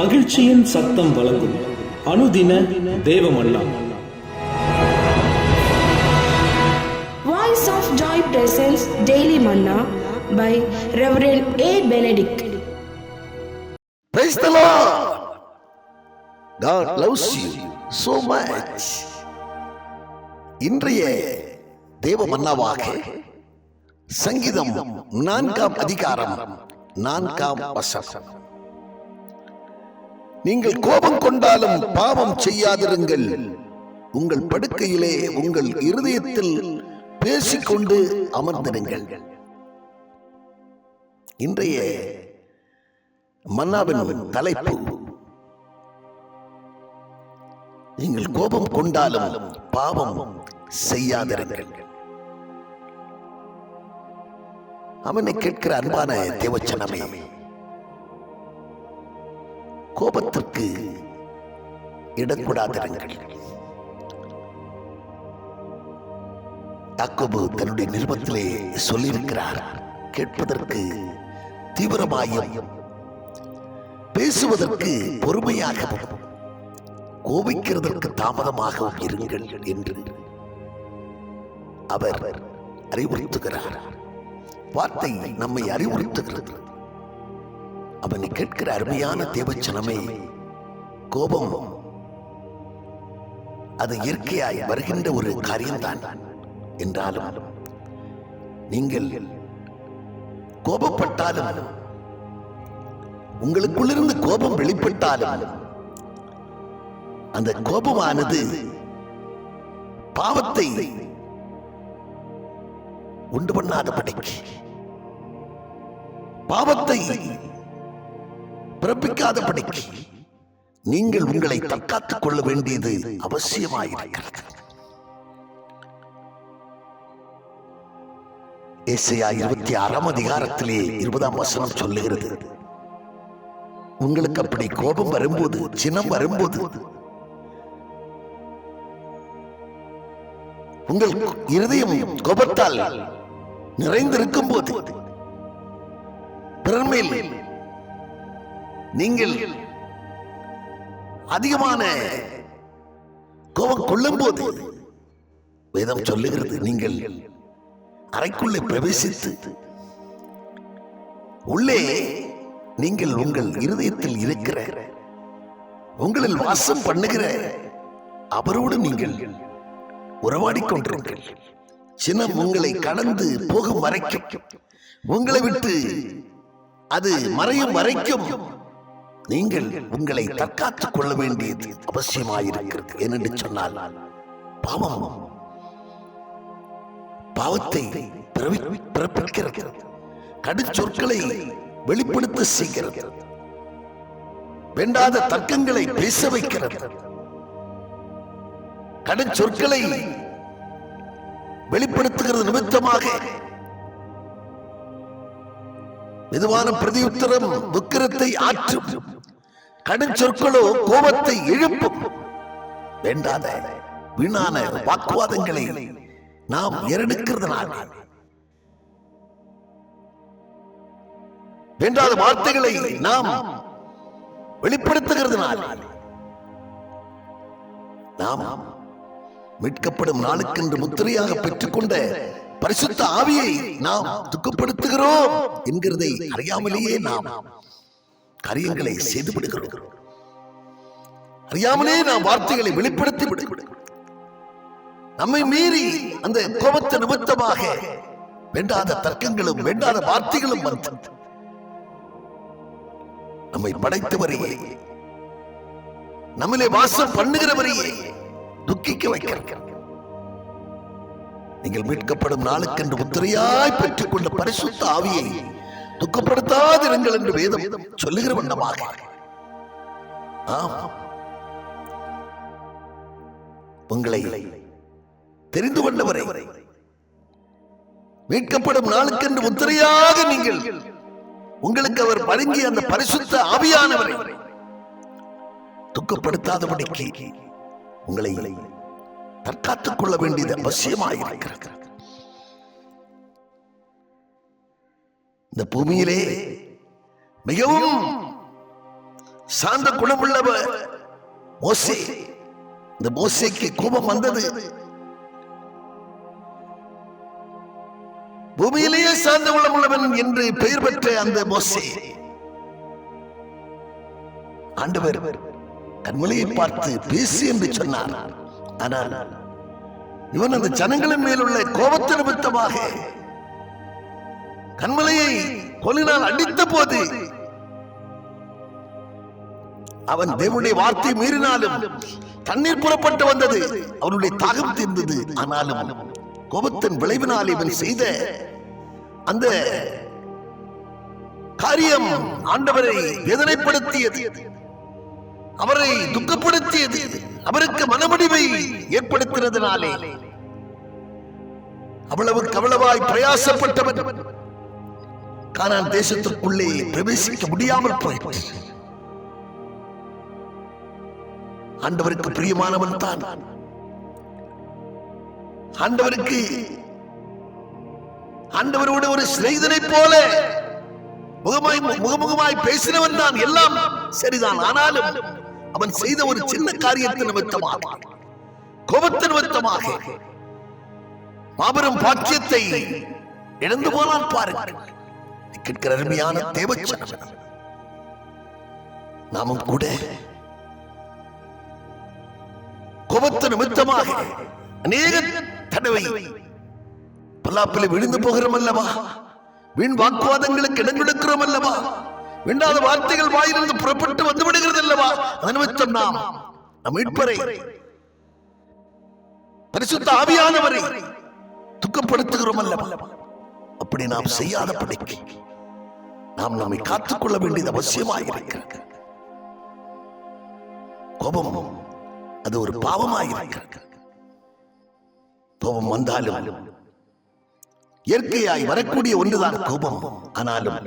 மகிழ்ச்சியின் சத்தம் வழங்கும் அனுதின தேவமல்லா Voice of Joy presents Daily Manna by Reverend A. Benedict. Praise the Lord. God loves you so much. இன்றைய தேவ மன்னாவாக சங்கீதம் நான்காம் அதிகாரம் நான்காம் வசனம் நீங்கள் கோபம் கொண்டாலும் பாவம் செய்யாதிருங்கள். உங்கள் படுக்கையிலே உங்கள் இருதயத்தில் பேசிக்கொண்டு அமர்ந்திருங்கள். இன்றைய மன்னாவின் தலைப்பு நீங்கள் கோபம் கொண்டாலும் பாவம் செய்யாதிருங்கள். அவனை கேட்கிற அன்பான தேவச்சனமே கோபத்திற்கு இடக்கூடாதிருங்கள். யாக்கோபு தன்னுடைய நிருபத்திலே சொல்லியிருக்கிறார் கேட்பதற்கு தீவிரமாயும் பேசுவதற்கு பொறுமையாகவும் கோபிக்கிறதற்கு தாமதமாகவும் இருங்கள் என்று அவர் அறிவுறுத்துகிறார். வார்த்தை நம்மை அறிவுறுத்துகிறது. அவனை கேட்கிற அருமையான தேவச்சனமே கோபம். அது இயற்கையாய் வருகின்ற ஒரு காரியம்தான். என்றாலும் நீங்கள் கோபப்பட்டாலும் உங்களுக்குள்ளிருந்து கோபம் வெளிப்பட்டாலும் அந்த கோபமானது பாவத்தை உண்டு பண்ணாதபடிக்கு பாவத்தை பிறப்பிக்காதபடிக்கு நீங்கள் உங்களை தற்காத்துக் கொள்ள வேண்டியது அவசியமாயிருக்கிறது. ஏசையா இருபத்தி ஆறாம் அதிகாரத்திலே இருபதாம் வசனம் சொல்லுகிறது. உங்களுக்கு அப்படி கோபம் வரும்போது சினம் வரும்போது உங்கள் இருதயம் கோபத்தால் நிறைந்திருக்கும் போது பிறர் மேல் நீங்கள் அதிகமான கோபம் கொள்ளும் போது வேதம் சொல்லுகிறது நீங்கள் அறைக்குள்ளே பிரவேசித்து உள்ளே நீங்கள் உங்கள் இருதயத்தில் இருக்கிற உங்களில் வாசம் பண்ணுகிற அவரோடு நீங்கள் உறவாடி கொண்டிருங்கள். சினம் உங்களை கடந்து போகும் வரைக்கும் உங்களை விட்டு அது மறையும் வரைக்கும் நீங்கள் உங்களை தற்காத்துக் கொள்ள வேண்டியது அவசியமாயிருக்கிறது ஏனென்று சொன்னால் பாவம் பாவத்தை பிறப்பிக்கிறது. கடுச்சொற்களை வெளிப்படுத்த செய்கிறது. வேண்டாத தர்க்கங்களை பேச வைக்கிறது. கடுச்சொற்களை வெளிப்படுத்துகிறது நிமித்தமாக மெதுவான பிரதியுத்தரம் துக்கிரத்தை ஆற்றும். கடும் சொற்களோ கோபத்தை எழுப்பும். வேண்டாத வீணான வாக்குவாதங்களை நாம் எரடுக்கிறதுனால வேண்டாத வார்த்தைகளை நாம் வெளிப்படுத்துகிறதுனால. நாம் மீட்கப்படும் நாளுக்கென்று முத்திரையாக பெற்றுக்கொண்ட பரிசுத்த ஆவியை நாம் துக்கப்படுத்துகிறோம் என்கிறதை அறியாமலேயே நாம் காரியங்களை செய்து விடுகிறோம் அறியாமலே நாம் வார்த்தைகளை வெளிப்படுத்தி விடுகிறோம். நம்மை மீறி அந்த கோபத்த நிமித்தமாக வேண்டாத தர்க்கங்களும் வேண்டாத வார்த்தைகளும் வந்து நம்மை படைத்தவரையே நம்மளை வாசம் பண்ணுகிறவரையே துக்கிக்க வைக்கிறார் நீங்கள் மீட்கப்படும் நாளுக்கென்று முத்திரையாய் பெற்றுக்கொண்ட பரிசுத்த ஆவியை துக்கப்படுத்தாதிருங்கள் என்று வேதம் சொல்லுகிற வண்ணமாக. உங்களை தெரிந்து கொண்டவரை மீட்கப்படும் நாளுக்கென்று முத்திரையாக நீங்கள் உங்களுக்கு அவர் வழங்கிய அந்த பரிசுத்த ஆவியானவரை துக்கப்படுத்தாதபடிக்கு உங்களை தற்காத்துக் கொள்ள வேண்டியது அவசியமாயிருக்கிறது. இந்த பூமியிலே மிகவும் சாந்த குணமுள்ளவர் மோசே. இந்த மோசேக்கு கோபம் வந்தது. பூமியிலேயே சார்ந்த குணமுள்ளவன் என்று பெயர் பெற்ற அந்த மோசே. ஆண்டவர் கண்மலையை பார்த்து பேசு என்று சொன்னார். ஆனால் இவன் அந்த ஜனங்களின் மேலுள்ள கோபத்து நிமித்தமாக கண்மலையை கொலினால் அடித்த போது அவன் தேவனுடைய வார்த்தை மீறினாலும் தண்ணீர் புறப்பட்டு வந்தது அவனுடைய தாகம் தீர்ந்தது. ஆனாலும் கோபத்தின் விளைவினால் இவன் செய்த அந்த காரியம் ஆண்டவரை வேதனைப்படுத்தியது. அவரை துக்கப்படுத்தியது. அவருக்கு மனமுடிவை ஏற்படுத்தினதினாலே. அவ்வளவு கவளவாய் பிரயாசப்பட்டவன் கானான் தேசத்திற்குள்ளே பிரவேசிக்க முடியாமல் போயிற்று. ஆண்டவருக்கு பிரியமானவன் தான். ஆண்டவருக்கு ஆண்டவரோடு ஒரு சிநேகிதனை போல முகமாய் முகமுகமாய் பேசினவன் தான் எல்லாம். சரிதான் ஆனாலும் அவன் செய்த ஒரு சின்ன காரியத்தின் நிமித்தமாக கோபத்தின் நிமித்தமாக மாபெரும் பாக்கியத்தை இழந்து போனான் பாருங்கள். கேட்கிற அருமையான தேவச்சனம் நாமும் கூட கோபத்து நிமித்தமாக அநேக தடவை பல்லாப்பிலே விழுந்து போகிறோம் அல்லவா வீண் வாக்குவாதங்களுக்கு இடம் கொடுக்கிறோம் அல்லவா வேண்டாத வார்த்தைகள் வாயிலிருந்து புறப்பட்டு வந்து விடுகிறது அல்லவா அது நாம். நம் மீட்பரை. பரிசுத்த ஆவியானவரை துக்கப்படுத்துகிறோம் அல்லவா அப்படி நாம் செய்யாத படிக்கு நாம் நம்மை காத்துக்கொள்ள வேண்டியது அவசியமாக இருக்கிறது. கோபம் அது ஒரு பாவமாக இருக்கிறது. கோபம் வந்தாலும் இயற்கையாய் வரக்கூடிய ஒன்றுதான் கோபம். ஆனாலும்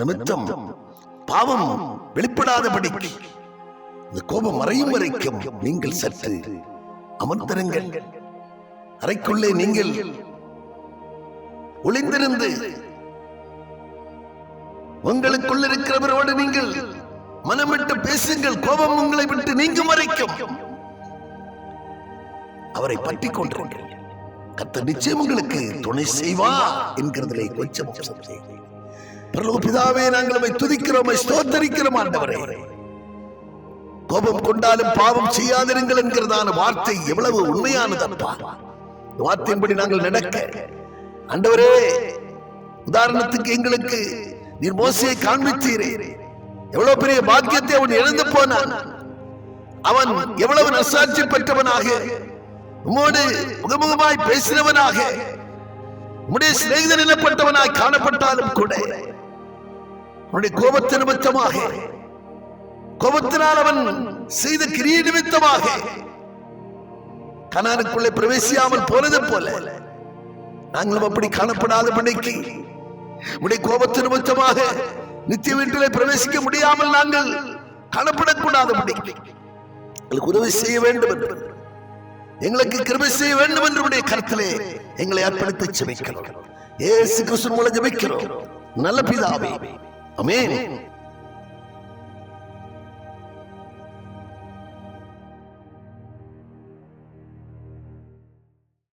நிமித்தம் பாவம் வெளிப்படாதபடிக்கு இந்த கோபம் மறையும் வரைக்கும் நீங்கள் சற்று அமர்ந்திருங்கள். அறைக்குள்ளே நீங்கள் ஒளிந்திருந்து உங்களுக்குள் இருக்கிறவரோடு நீங்கள் மனமிட்டு பேசுங்கள். கோபம் உங்களை விட்டு நீங்கும் வரைக்கும் அவரை பற்றி கொண்டிருங்கள். கத்த நிச்சயம் உங்களுக்கு துணை செய்வா என்கிறதிலே கொஞ்சம் சந்தேகம். பரலோக பிதாவே நாங்கள் உம்மை துதிக்கிறோம் ஸ்தோத்தரிக்கிறோம் ஆண்டவரே. கோபம் கொண்டாலும் பாவம் செய்யாதிருங்கள் என்கிறதான வார்த்தை எவ்வளவு உண்மையானது அப்பா வார்த்தையின்படி நாங்கள் நடக்க. ஆண்டவரே உதாரணத்துக்கு எங்களுக்கு நீர் மோசையை காண்பித்தீரே. எவ்வளவு பெரிய பாக்கியத்தை அவன் இழந்து போனான். அவன் எவ்வளவு நசாட்சி பெற்றவனாக உம்மோடு முகமுகமாய் பேசினவனாக உடைய சிநேகிதன் எனப்பட்டவனாய் காணப்பட்டாலும் கூட உன்னுடைய கோபத்து நிமித்தமாக கோபத்தினால் அவன் செய்த கிரிய நிமித்தமாக கனானுக்குள்ளே பிரவேசியாமல் போனது போல நாங்களும் அப்படி காணப்படாத பணிக்கு உடைய கோபத்து நிமித்தமாக நித்திய வீட்டிலே பிரவேசிக்க முடியாமல் நாங்கள் காணப்படக்கூடாத பணிக்கு எங்களுக்கு உதவி செய்ய வேண்டும் என்று எங்களுக்கு கிருபை செய்ய வேண்டும் என்று உடைய கருத்திலே எங்களை அர்ப்பணித்து ஜெபிக்கிறோம். ஏசு கிறிஸ்து மூலம் ஜெபிக்கிறோம். நல்ல பிதாவே അമേൻ.